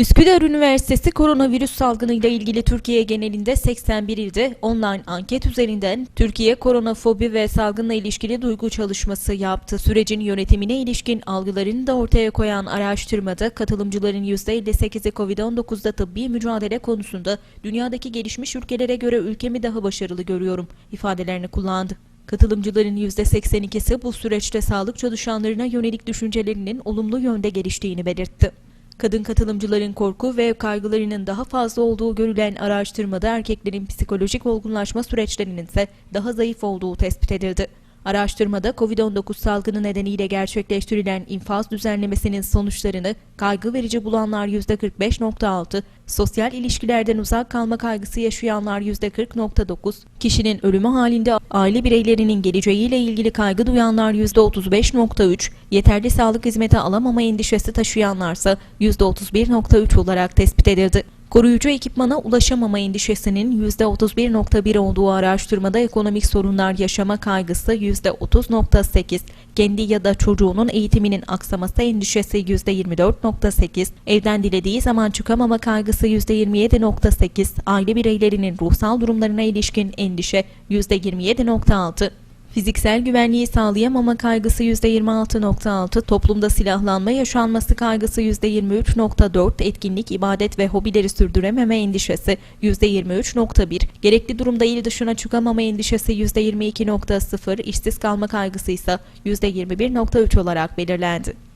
Üsküdar Üniversitesi koronavirüs salgınıyla ilgili Türkiye genelinde 81 ilde online anket üzerinden Türkiye koronafobi ve salgınla ilişkili duygu çalışması yaptı. Sürecin yönetimine ilişkin algılarını da ortaya koyan araştırmada katılımcıların %58'i COVID-19'da tıbbi mücadele konusunda dünyadaki gelişmiş ülkelere göre ülkemi daha başarılı görüyorum ifadelerini kullandı. Katılımcıların %82'si bu süreçte sağlık çalışanlarına yönelik düşüncelerinin olumlu yönde geliştiğini belirtti. Kadın katılımcıların korku ve kaygılarının daha fazla olduğu görülen araştırmada erkeklerin psikolojik olgunlaşma süreçlerinin ise daha zayıf olduğu tespit edildi. Araştırmada COVID-19 salgını nedeniyle gerçekleştirilen infaz düzenlemesinin sonuçlarını kaygı verici bulanlar %45.6, sosyal ilişkilerden uzak kalma kaygısı yaşayanlar %40.9, kişinin ölümü halinde aile bireylerinin geleceğiyle ilgili kaygı duyanlar %35.3, yeterli sağlık hizmeti alamama endişesi taşıyanlarsa %31.3 olarak tespit edildi. Koruyucu ekipmana ulaşamama endişesinin %31.1 olduğu araştırmada ekonomik sorunlar yaşama kaygısı %30.8, kendi ya da çocuğunun eğitiminin aksaması endişesi %24.8, evden dilediği zaman çıkamama kaygısı %27.8, aile bireylerinin ruhsal durumlarına ilişkin endişe %27.6, Fiziksel güvenliği sağlayamama kaygısı %26.6, toplumda silahlanma yaşanması kaygısı %23.4, etkinlik, ibadet ve hobileri sürdürememe endişesi %23.1, gerekli durumda il dışına çıkamama endişesi %22.0, işsiz kalma kaygısı ise %21.3 olarak belirlendi.